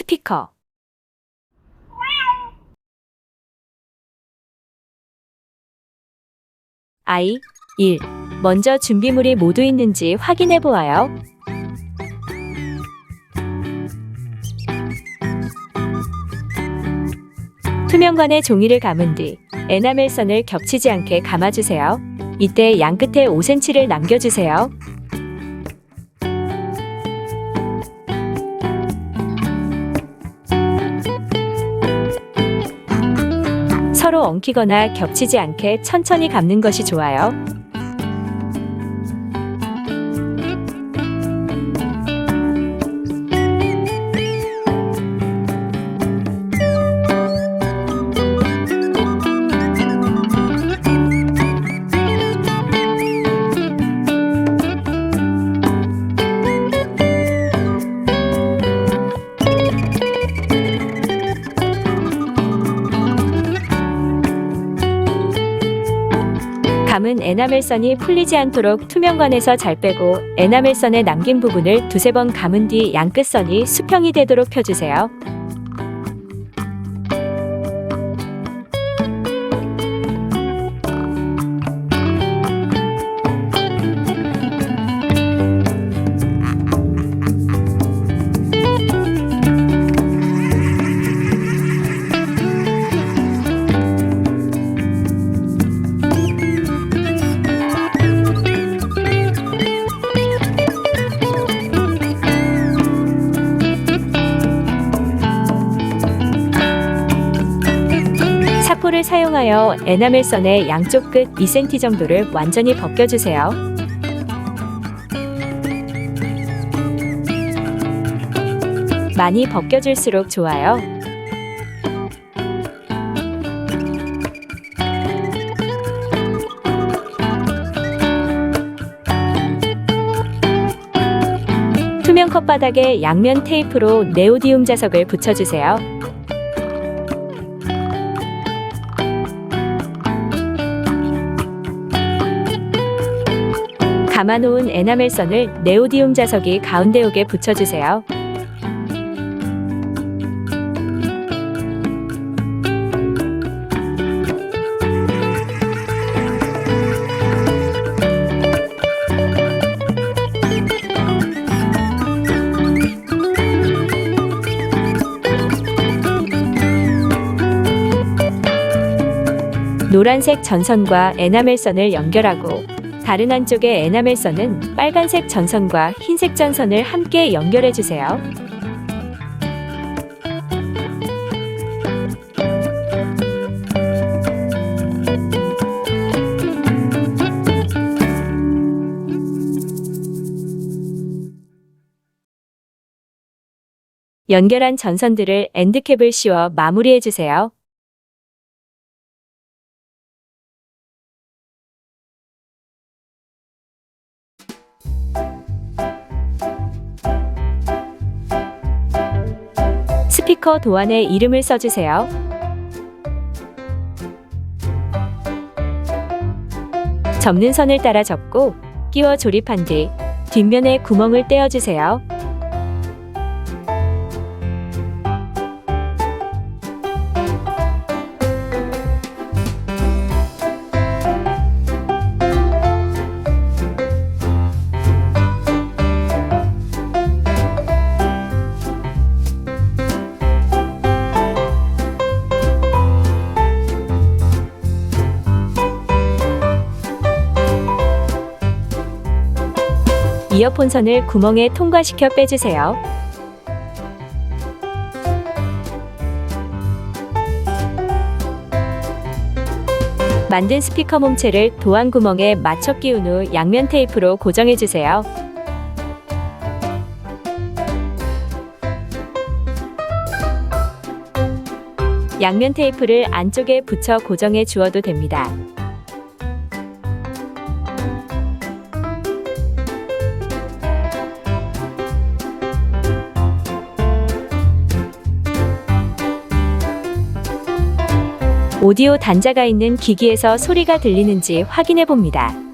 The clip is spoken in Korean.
스피커 I 1. 먼저 준비물이 모두 있는지 확인해 보아요. 투명관에 종이를 감은 뒤 에나멜선을 겹치지 않게 감아주세요. 이때 양 끝에 5cm를 남겨주세요. 서로 엉키거나 겹치지 않게 천천히 감는 것이 좋아요. 감은 에나멜선이 풀리지 않도록 투명관에서 잘 빼고 에나멜선에 남긴 부분을 두세 번 감은 뒤 양끝선이 수평이 되도록 펴주세요. 사포를 사용하여 에나멜선의 양쪽 끝 2cm 정도를 완전히 벗겨주세요. 많이 벗겨질수록 좋아요. 투명 컵바닥에 양면 테이프로 네오디움 자석을 붙여주세요. 감아놓은 에나멜선을 네오디움 자석이 가운데 ok에 붙여주세요. 노란색 전선과 에나멜선을 연결하고 다른 한쪽의 에나멜 선은 빨간색 전선과 흰색 전선을 함께 연결해 주세요. 연결한 전선들을 엔드캡을 씌워 마무리해 주세요. 스피커 도안에 이름을 써주세요. 접는 선을 따라 접고 끼워 조립한 뒤 뒷면에 구멍을 떼어주세요. 이어폰 선을 구멍에 통과시켜 빼주세요. 만든 스피커 몸체를 도안 구멍에 맞춰 끼운 후 양면 테이프로 고정해 주세요. 양면 테이프를 안쪽에 붙여 고정해 주어도 됩니다. 오디오 단자가 있는 기기에서 소리가 들리는지 확인해 봅니다.